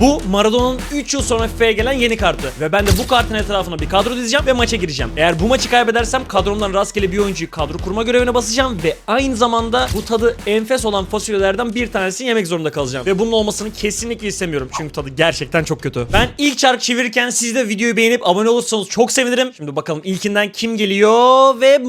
Bu Maradona'nın 3 yıl sonra FIFA'ya gelen yeni kartı. Ve ben de bu kartın etrafına bir kadro dizeceğim ve maça gireceğim. Eğer bu maçı kaybedersem kadromdan rastgele bir oyuncuyu kadro kurma görevine basacağım ve aynı zamanda bu tadı enfes olan fasulyelerden bir tanesini yemek zorunda kalacağım. Ve bunun olmasını kesinlikle istemiyorum çünkü tadı gerçekten çok kötü. Ben ilk çark çevirirken siz de videoyu beğenip abone olursanız çok sevinirim. Şimdi bakalım ilkinden kim geliyor ve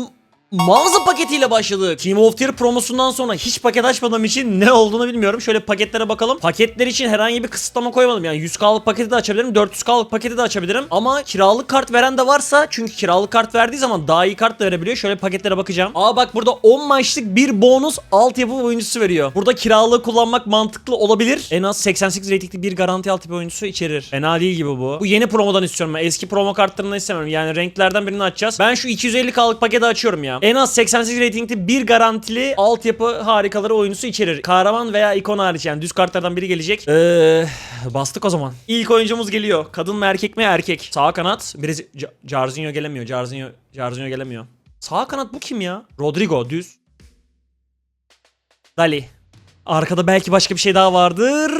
Mağaza paketiyle başladık. Team of Tier promosundan sonra hiç paket açmadığım için ne olduğunu bilmiyorum. Şöyle paketlere bakalım. Paketler için herhangi bir kısıtlama koymadım. Yani 100k'lık paketi de açabilirim, 400k'lık paketi de açabilirim. Ama kiralık kart veren de varsa çünkü kiralık kart verdiği zaman daha iyi kart da verebiliyor. Şöyle paketlere bakacağım. Aa bak burada 10 maçlık bir bonus altyapı oyuncusu veriyor. Burada kiralığı kullanmak mantıklı olabilir. En az 88 ratingli bir garanti altyapı oyuncusu içerir. Fena değil gibi bu. Bu yeni promodan istiyorum. Eski promo kartlarından istemiyorum. Yani renklerden birini açacağız. Ben şu 250k'lık paketi açıyorum ya. En az 88 ratingli bir garantili altyapı harikaları oyuncusu içerir. Kahraman veya ikon hariç yani düz kartlardan biri gelecek. Eee bastık o zaman. İlk oyuncumuz geliyor. Kadın mı erkek mi? Erkek. Sağ kanat. Brezi... Ca- Jarzinho gelemiyor. Jarzinho, Jarzinho gelemiyor. Sağ kanat bu kim ya? Rodrigo düz. Dali. Arkada belki başka bir şey daha vardır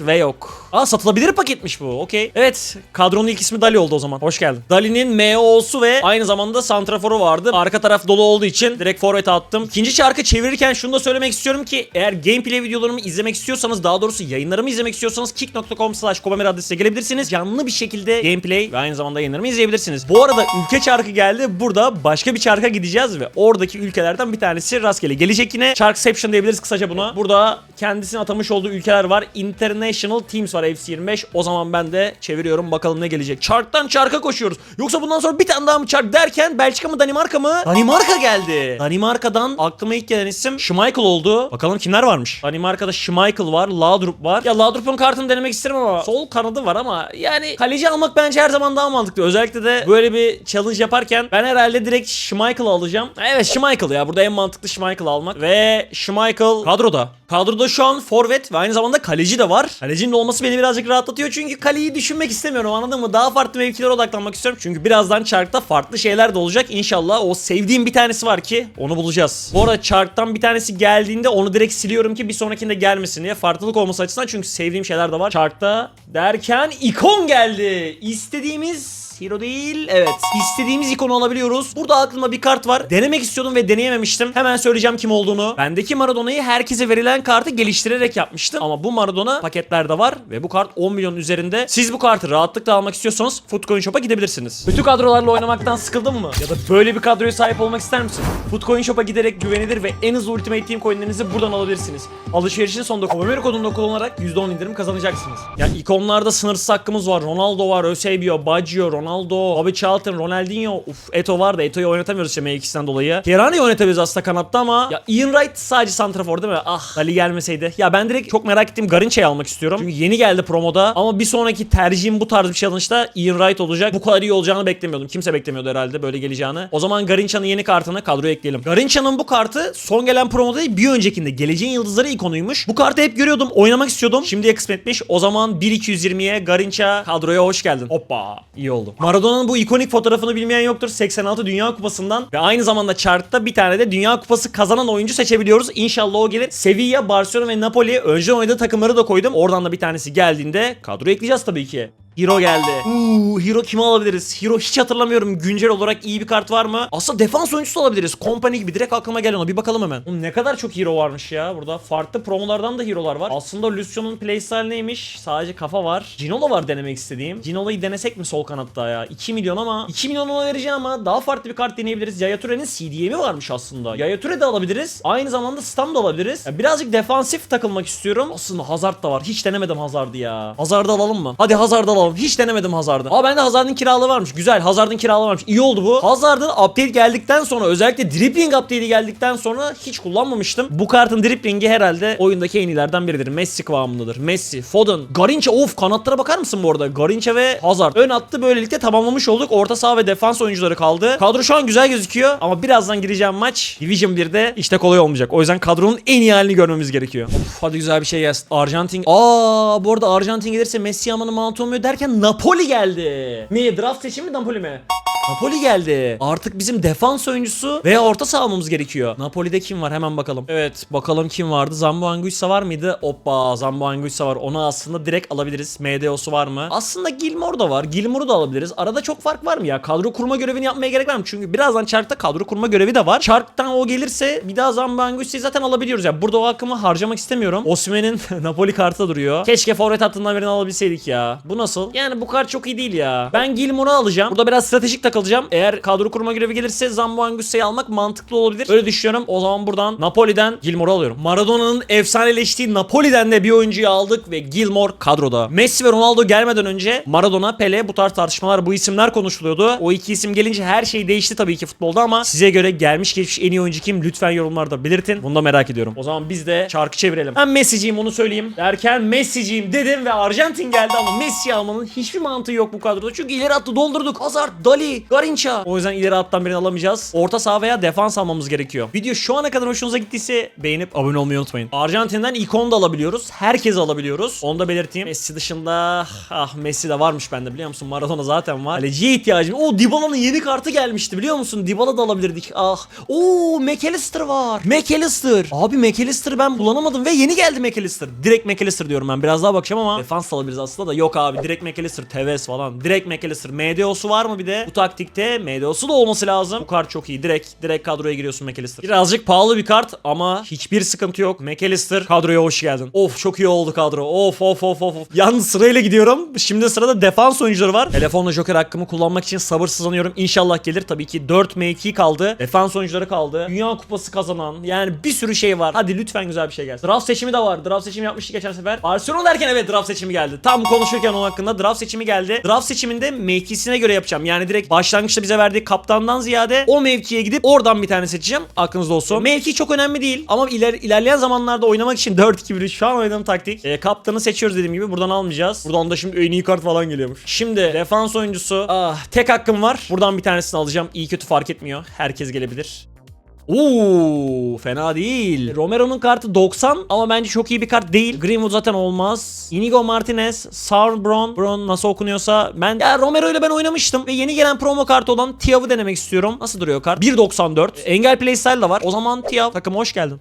ve yok. Aa satılabilir paketmiş bu. Okey. Evet. Kadronun ilk ismi Dali oldu o zaman. Hoş geldin. Dali'nin MO'su ve aynı zamanda santraforu vardı. Arka taraf dolu olduğu için direkt forvet attım. İkinci çarkı çevirirken şunu da söylemek istiyorum ki eğer gameplay videolarımı izlemek istiyorsanız daha doğrusu yayınlarımı izlemek istiyorsanız kick.com slash adresine gelebilirsiniz. Canlı bir şekilde gameplay ve aynı zamanda yayınlarımı izleyebilirsiniz. Bu arada ülke çarkı geldi. Burada başka bir çarka gideceğiz ve oradaki ülkelerden bir tanesi rastgele gelecek yine. Charkception diyebiliriz kısaca buna. Burada kendisini atamış olduğu ülkeler var. International Teams var FC 25. O zaman ben de çeviriyorum bakalım ne gelecek. Çarktan çarka koşuyoruz. Yoksa bundan sonra bir tane daha mı çark derken Belçika mı Danimarka mı? Danimarka geldi. Danimarka'dan aklıma ilk gelen isim Schmeichel oldu. Bakalım kimler varmış. Danimarka'da Schmeichel var, Laudrup var. Ya Laudrup'un kartını denemek isterim ama sol kanadı var ama yani kaleci almak bence her zaman daha mantıklı. Özellikle de böyle bir challenge yaparken ben herhalde direkt Schmeichel'ı alacağım. Evet Schmeichel ya. Burada en mantıklı Schmeichel almak. Ve Schmeichel kadroda. Kadroda şu an forvet ve aynı zamanda kaleci de var. Kalecinin olması beni birazcık rahatlatıyor çünkü kaleyi düşünmek istemiyorum anladın mı? Daha farklı mevkilere odaklanmak istiyorum. Çünkü birazdan çarkta farklı şeyler de olacak. İnşallah o sevdiğim bir tanesi var ki onu bulacağız. Bu arada çarktan bir tanesi geldiğinde onu direkt siliyorum ki bir sonrakinde gelmesin diye. Farklılık olması açısından çünkü sevdiğim şeyler de var. Çarkta derken ikon geldi. İstediğimiz Hero değil. Evet. İstediğimiz ikonu alabiliyoruz. Burada aklımda bir kart var. Denemek istiyordum ve deneyememiştim. Hemen söyleyeceğim kim olduğunu. Bendeki Maradona'yı herkese verilen kartı geliştirerek yapmıştım. Ama bu Maradona paketlerde var ve bu kart 10 milyon üzerinde. Siz bu kartı rahatlıkla almak istiyorsanız Footcoin Shop'a gidebilirsiniz. Bütün kadrolarla oynamaktan sıkıldın mı? Ya da böyle bir kadroya sahip olmak ister misin? Footcoin Shop'a giderek güvenilir ve en hızlı Ultimate Team coinlerinizi buradan alabilirsiniz. Alışverişin sonunda Komemeri kodunu kullanarak %10 indirim kazanacaksınız. Ya ikonlarda sınırsız hakkımız var. Ronaldo var, Eusebio, Baggio, Ronaldo, Bobby Charlton, Ronaldinho. Uf Eto var da Eto'yu oynatamıyoruz işte M2'sinden dolayı. Kerani'yi oynatabiliriz aslında kanatta ama ya Ian Wright sadece santrafor değil mi? Ah Dali gelmeseydi. Ya ben direkt çok merak ettiğim Garinça'yı almak istiyorum. Çünkü yeni geldi promoda ama bir sonraki tercihim bu tarz bir challenge'da Ian Wright olacak. Bu kadar iyi olacağını beklemiyordum. Kimse beklemiyordu herhalde böyle geleceğini. O zaman Garinça'nın yeni kartını kadroya ekleyelim. Garinça'nın bu kartı son gelen promoda değil bir öncekinde Geleceğin Yıldızları ikonuymuş. Bu kartı hep görüyordum. Oynamak istiyordum. Şimdiye kısmetmiş. O zaman 1-220'ye Garinça kadroya hoş geldin. Hoppa. iyi oldu. Maradona'nın bu ikonik fotoğrafını bilmeyen yoktur. 86 Dünya Kupası'ndan ve aynı zamanda chartta bir tane de Dünya Kupası kazanan oyuncu seçebiliyoruz. İnşallah o gelir. Sevilla, Barcelona ve Napoli önceden oynadığı takımları da koydum. Oradan da bir tanesi geldiğinde kadroya ekleyeceğiz tabii ki. Hero geldi. Uuu Hero kimi alabiliriz? Hero hiç hatırlamıyorum. Güncel olarak iyi bir kart var mı? Aslında defans oyuncusu alabiliriz. Company gibi direkt aklıma gelen o. Bir bakalım hemen. Oğlum ne kadar çok hero varmış ya burada. Farklı promolardan da hero'lar var. Aslında Lucio'nun playstyle neymiş? Sadece kafa var. Ginola var denemek istediğim. Ginola'yı denesek mi sol kanatta ya? 2 milyon ama 2 milyon ona vereceğim ama daha farklı bir kart deneyebiliriz. Yaya Toure'nin CDM'i varmış aslında. Yaya Toure de alabiliriz. Aynı zamanda Stam da alabiliriz. Ya birazcık defansif takılmak istiyorum. Aslında Hazard da var. Hiç denemedim Hazard'ı ya. Hazard'ı alalım mı? Hadi Hazard'ı alalım. Hiç denemedim Hazard'ı. Aa bende Hazard'ın kiralığı varmış. Güzel. Hazard'ın kiralığı varmış. İyi oldu bu. Hazard'ın update geldikten sonra özellikle dribbling update'i geldikten sonra hiç kullanmamıştım. Bu kartın dribblingi herhalde oyundaki en iyilerden biridir. Messi kıvamındadır. Messi, Foden, Garinca of kanatlara bakar mısın bu arada? Garinca ve Hazard. Ön attı böylelikle tamamlamış olduk. Orta saha ve defans oyuncuları kaldı. Kadro şu an güzel gözüküyor ama birazdan gireceğim maç Division 1'de işte kolay olmayacak. O yüzden kadronun en iyi halini görmemiz gerekiyor. Of hadi güzel bir şey gelsin. Arjantin. Aa bu arada Arjantin gelirse Messi amanı mount olmuyor derken derken Napoli geldi. Mi draft seçimi mi Napoli mi? Napoli geldi. Artık bizim defans oyuncusu veya orta saha almamız gerekiyor. Napoli'de kim var hemen bakalım. Evet bakalım kim vardı. Zambo Anguissa var mıydı? Hoppa Zambo Anguissa var. Onu aslında direkt alabiliriz. MDO'su var mı? Aslında Gilmore da var. Gilmore'u da alabiliriz. Arada çok fark var mı ya? Kadro kurma görevini yapmaya gerek var mı? Çünkü birazdan Çark'ta kadro kurma görevi de var. Çark'tan o gelirse bir daha Zambo Anguissa'yı zaten alabiliyoruz. Ya burada o hakkımı harcamak istemiyorum. Osimhen'in Napoli kartı duruyor. Keşke forvet hattından birini alabilseydik ya. Bu nasıl? Yani bu kart çok iyi değil ya. Ben Gilmore'u alacağım. Burada biraz stratejik takılacağım. Eğer kadro kurma görevi gelirse Zambo Anguissa'yı almak mantıklı olabilir. Öyle düşünüyorum. O zaman buradan Napoli'den Gilmore'u alıyorum. Maradona'nın efsaneleştiği Napoli'den de bir oyuncuyu aldık ve Gilmore kadroda. Messi ve Ronaldo gelmeden önce Maradona, Pele bu tarz tartışmalar bu isimler konuşuluyordu. O iki isim gelince her şey değişti tabii ki futbolda ama size göre gelmiş geçmiş en iyi oyuncu kim? Lütfen yorumlarda belirtin. Bunu da merak ediyorum. O zaman biz de çarkı çevirelim. Ben Messi'ciyim onu söyleyeyim. Derken Messi'ciyim dedim ve Arjantin geldi ama Messi almanın hiçbir mantığı yok bu kadroda. Çünkü ileri hattı doldurduk. Hazard, Dali, Garinca. O yüzden ileri hattan birini alamayacağız. Orta saha veya defans almamız gerekiyor. Video şu ana kadar hoşunuza gittiyse beğenip abone olmayı unutmayın. Arjantin'den ikon da alabiliyoruz. Herkes alabiliyoruz. Onu da belirteyim. Messi dışında ah Messi de varmış bende biliyor musun? Maradona zaten var. Kaleciye ihtiyacım. Oo Dybala'nın yeni kartı gelmişti biliyor musun? Dybala da alabilirdik. Ah. Oo McAllister var. McAllister. Abi McAllister'ı ben bulamadım ve yeni geldi McAllister. Direkt McAllister diyorum ben. Biraz daha bakacağım ama defans alabiliriz aslında da yok abi. Direkt McAllister, Tevez falan. Direkt McAllister. MDO'su var mı bir de? Bu taktikte MDO'su da olması lazım. Bu kart çok iyi. Direkt direkt kadroya giriyorsun McAllister. Birazcık pahalı bir kart ama hiçbir sıkıntı yok. McAllister kadroya hoş geldin. Of çok iyi oldu kadro. Of of of of. of. Yalnız sırayla gidiyorum. Şimdi sırada defans oyuncuları var. Telefonla Joker hakkımı kullanmak için sabırsızlanıyorum. İnşallah gelir. Tabii ki 4 M2 kaldı. Defans oyuncuları kaldı. Dünya kupası kazanan. Yani bir sürü şey var. Hadi lütfen güzel bir şey gelsin. Draft seçimi de var. Draft seçimi yapmıştık geçen sefer. Barcelona derken evet draft seçimi geldi. Tam konuşurken onun hakkında draft seçimi geldi. Draft seçiminde mevkisine göre yapacağım. Yani direkt başlangıçta bize verdiği kaptandan ziyade o mevkiye gidip oradan bir tane seçeceğim. Aklınızda olsun. Mevki çok önemli değil ama iler, ilerleyen zamanlarda oynamak için 4-2-1 şu an oynadığım taktik. E, kaptanı seçiyoruz dediğim gibi. Buradan almayacağız. Buradan da şimdi en iyi kart falan geliyormuş. Şimdi defans oyuncusu. Ah, tek hakkım var. Buradan bir tanesini alacağım. İyi kötü fark etmiyor. Herkes gelebilir. Oo, fena değil. Romero'nun kartı 90 ama bence çok iyi bir kart değil. Greenwood zaten olmaz. Inigo Martinez, Sauron, Brown nasıl okunuyorsa ben ya Romero ile ben oynamıştım ve yeni gelen promo kartı olan Tiav'ı denemek istiyorum. Nasıl duruyor kart? 1.94. Engel playstyle da var. O zaman Tiav takıma hoş geldin.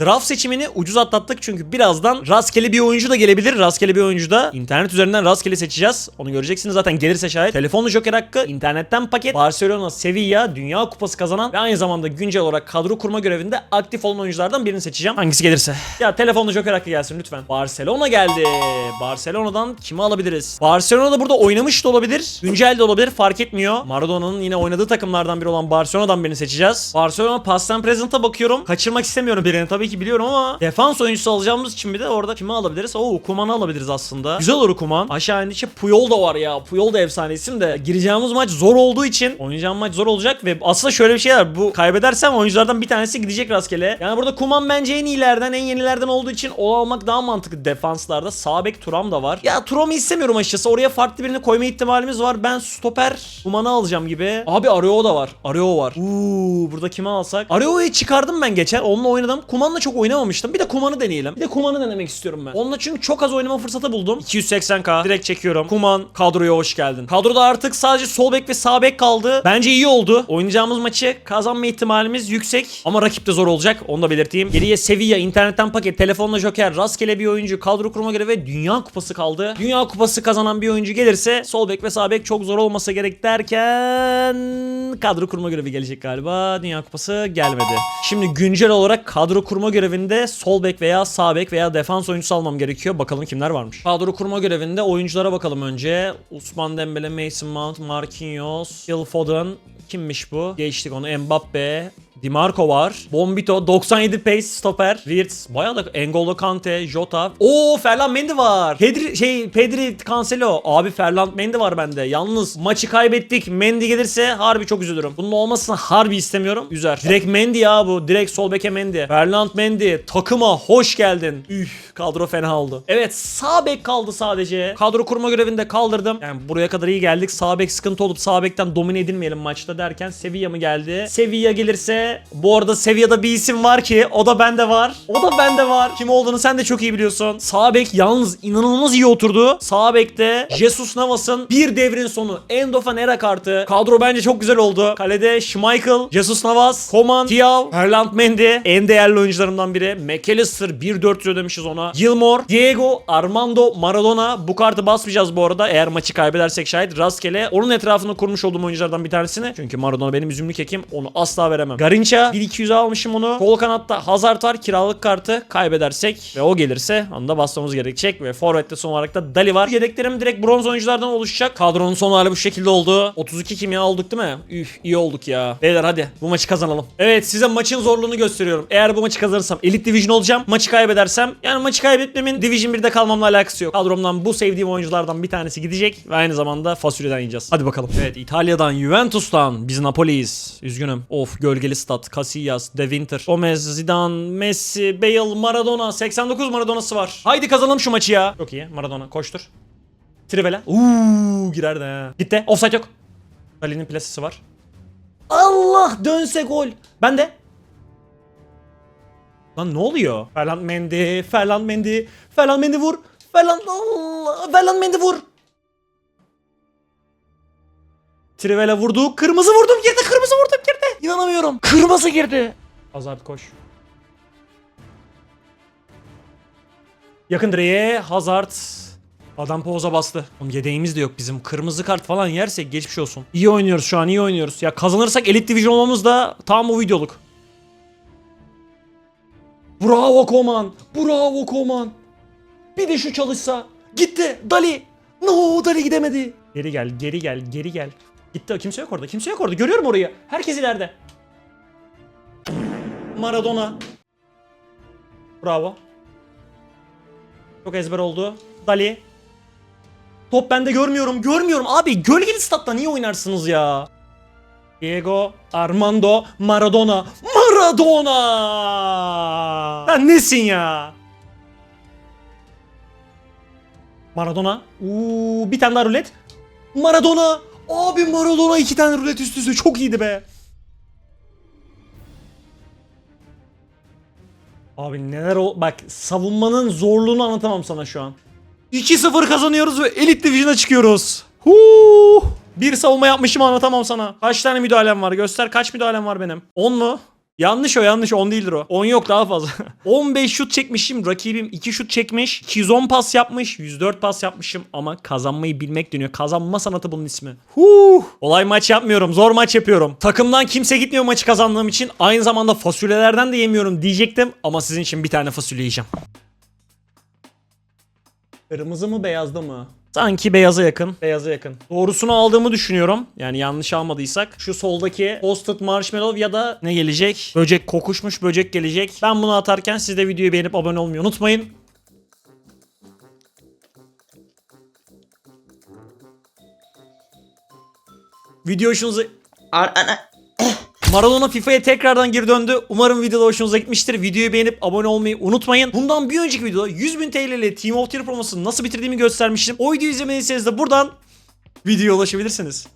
Draft seçimini ucuz atlattık çünkü birazdan rastgele bir oyuncu da gelebilir. Rastgele bir oyuncu da internet üzerinden rastgele seçeceğiz. Onu göreceksiniz zaten gelirse şayet. Telefonlu joker hakkı, internetten paket, Barcelona, Sevilla, Dünya Kupası kazanan ve aynı zamanda güncel olarak kadro kurma görevinde aktif olan oyunculardan birini seçeceğim. Hangisi gelirse. Ya telefonlu joker hakkı gelsin lütfen. Barcelona geldi. Barcelona'dan kimi alabiliriz? Barcelona da burada oynamış da olabilir. Güncel de olabilir fark etmiyor. Maradona'nın yine oynadığı takımlardan biri olan Barcelona'dan birini seçeceğiz. Barcelona Past Present'a bakıyorum. Kaçırmak istemiyorum birini tabii ki biliyorum ama defans oyuncusu alacağımız için bir de orada kimi alabiliriz? Oo Kuman'ı alabiliriz aslında. Güzel olur Kuman. Aşağı indikçe Puyol da var ya. Puyol da efsane isim de. Gireceğimiz maç zor olduğu için oynayacağım maç zor olacak ve aslında şöyle bir şey var. Bu kaybedersem oyunculardan bir tanesi gidecek rastgele. Yani burada Kuman bence en iyilerden en yenilerden olduğu için o almak daha mantıklı defanslarda. Sağ bek Turam da var. Ya Turam'ı istemiyorum açıkçası. Oraya farklı birini koyma ihtimalimiz var. Ben stoper Kuman'ı alacağım gibi. Abi Areo da var. Areo var. Uuu burada kimi alsak? Areo'yu çıkardım ben geçen. Onunla oynadım. Kuman'la çok oynamamıştım. Bir de Kuman'ı deneyelim. Bir de Kuman'ı denemek istiyorum ben. Onunla çünkü çok az oynama fırsatı buldum. 280k direkt çekiyorum. Kuman kadroya hoş geldin. Kadroda artık sadece sol bek ve sağ bek kaldı. Bence iyi oldu. Oynayacağımız maçı kazanma ihtimalimiz yüksek. Ama rakip de zor olacak. Onu da belirteyim. Geriye Sevilla, internetten paket, telefonla joker, rastgele bir oyuncu, kadro kurma görevi ve Dünya Kupası kaldı. Dünya Kupası kazanan bir oyuncu gelirse sol bek ve sağ bek çok zor olmasa gerek derken kadro kurma görevi gelecek galiba. Dünya Kupası gelmedi. Şimdi güncel olarak kadro kurma görevinde sol bek veya sağ bek veya defans oyuncusu almam gerekiyor. Bakalım kimler varmış. Kadro kurma görevinde oyunculara bakalım önce. Usman Dembele, Mason Mount, Marquinhos, Phil Foden. Kimmiş bu? Geçtik onu. Mbappe, Di Marco var. Bombito 97 pace stoper. Wirtz bayağı da Engolo Kante, Jota. Oo Ferland Mendy var. Pedri şey Pedri Cancelo. Abi Ferland Mendy var bende. Yalnız maçı kaybettik. Mendy gelirse harbi çok üzülürüm. Bunun olmasını harbi istemiyorum. Üzer. Direkt Mendy ya bu. Direkt sol beke Mendy. Ferland Mendy takıma hoş geldin. Üf kadro fena oldu. Evet sağ bek kaldı sadece. Kadro kurma görevinde kaldırdım. Yani buraya kadar iyi geldik. Sağ bek sıkıntı olup sağ bekten domine edilmeyelim maçta derken Sevilla mı geldi? Sevilla gelirse Bu arada seviyede bir isim var ki o da bende var. O da bende var. Kim olduğunu sen de çok iyi biliyorsun. Sağ bek yalnız inanılmaz iyi oturdu. Sağ bekte Jesus Navas'ın bir devrin sonu End of an Era kartı. Kadro bence çok güzel oldu. Kalede Schmeichel, Jesus Navas, Coman, Thiaw, Ferland Mendy en değerli oyuncularımdan biri. McAllister 1-4 ödemişiz ona. Gilmore, Diego, Armando, Maradona. Bu kartı basmayacağız bu arada. Eğer maçı kaybedersek şayet rastgele onun etrafında kurmuş olduğum oyunculardan bir tanesini. Çünkü Maradona benim üzümlü kekim. Onu asla veremem. Garincha 1-200'e almışım onu. Kol kanatta Hazard var. Kiralık kartı kaybedersek ve o gelirse anda basmamız gerekecek. Ve Forvet'te son olarak da Dali var. Yedeklerim direkt bronz oyunculardan oluşacak. Kadronun son hali bu şekilde oldu. 32 kimya aldık değil mi? Üf iyi olduk ya. Beyler hadi bu maçı kazanalım. Evet size maçın zorluğunu gösteriyorum. Eğer bu maçı kazanırsam Elite Division olacağım. Maçı kaybedersem yani maçı kaybetmemin Division 1'de kalmamla alakası yok. Kadromdan bu sevdiğim oyunculardan bir tanesi gidecek ve aynı zamanda fasulyeden yiyeceğiz. Hadi bakalım. Evet İtalya'dan Juventus'tan biz Napoli'yiz. Üzgünüm. Of gölgeli stat. Casillas, De Winter, Gomez, Zidane, Messi, Bale, Maradona. 89 Maradona'sı var. Haydi kazanalım şu maçı ya. Çok iyi. Maradona koştur. Trivela. Uuu girer de ha. Gitti. Offside yok. Ali'nin plasesi var. Allah dönse gol. Ben de. Lan ne oluyor? Ferland Mendy, Ferland Mendy, Ferland Mendy vur. Ferland Allah, Ferland Mendy vur. Trivela vurdu. Kırmızı vurdum girdi. Kırmızı vurdum. İnanamıyorum. Kırmızı girdi. Hazard koş. Yakın direğe Hazard. Adam poza bastı. Oğlum yedeğimiz de yok bizim. Kırmızı kart falan yersek geçmiş olsun. İyi oynuyoruz şu an iyi oynuyoruz. Ya kazanırsak Elite Division olmamız da tam bu videoluk. Bravo Koman. Bravo Koman. Bir de şu çalışsa. Gitti. Dali. No Dali gidemedi. Geri gel geri gel geri gel. Gitti kimse yok orada kimse yok orada. Görüyorum orayı. Herkes ileride. Maradona. Bravo. Çok ezber oldu. Dali. Top bende görmüyorum. Görmüyorum. Abi gölgeli statta niye oynarsınız ya? Diego, Armando, Maradona. Maradona! Sen nesin ya? Maradona. Uuu bir tane daha rulet. Maradona. Abi Maradona iki tane rulet üst üste çok iyiydi be. Abi neler o bak savunmanın zorluğunu anlatamam sana şu an. 2-0 kazanıyoruz ve Elite Division'a çıkıyoruz. Huu! Bir savunma yapmışım anlatamam sana. Kaç tane müdahalem var? Göster kaç müdahalem var benim? 10 mu? Yanlış o yanlış 10 değildir o. 10 yok daha fazla. 15 şut çekmişim. Rakibim 2 şut çekmiş. 210 pas yapmış. 104 pas yapmışım. Ama kazanmayı bilmek deniyor. Kazanma sanatı bunun ismi. Huh. Olay maç yapmıyorum. Zor maç yapıyorum. Takımdan kimse gitmiyor maçı kazandığım için. Aynı zamanda fasulyelerden de yemiyorum diyecektim. Ama sizin için bir tane fasulye yiyeceğim. Kırmızı mı beyazda mı? Sanki beyaza yakın. Beyaza yakın. Doğrusunu aldığımı düşünüyorum. Yani yanlış almadıysak. Şu soldaki Toasted Marshmallow ya da ne gelecek? Böcek kokuşmuş böcek gelecek. Ben bunu atarken siz de videoyu beğenip abone olmayı unutmayın. Video hoşunuza... Ar ana. Maradona FIFA'ya tekrardan geri döndü. Umarım videoda hoşunuza gitmiştir. Videoyu beğenip abone olmayı unutmayın. Bundan bir önceki videoda 100.000 TL ile Team of the Year promosunu nasıl bitirdiğimi göstermiştim. O videoyu izlemediyseniz de buradan videoya ulaşabilirsiniz.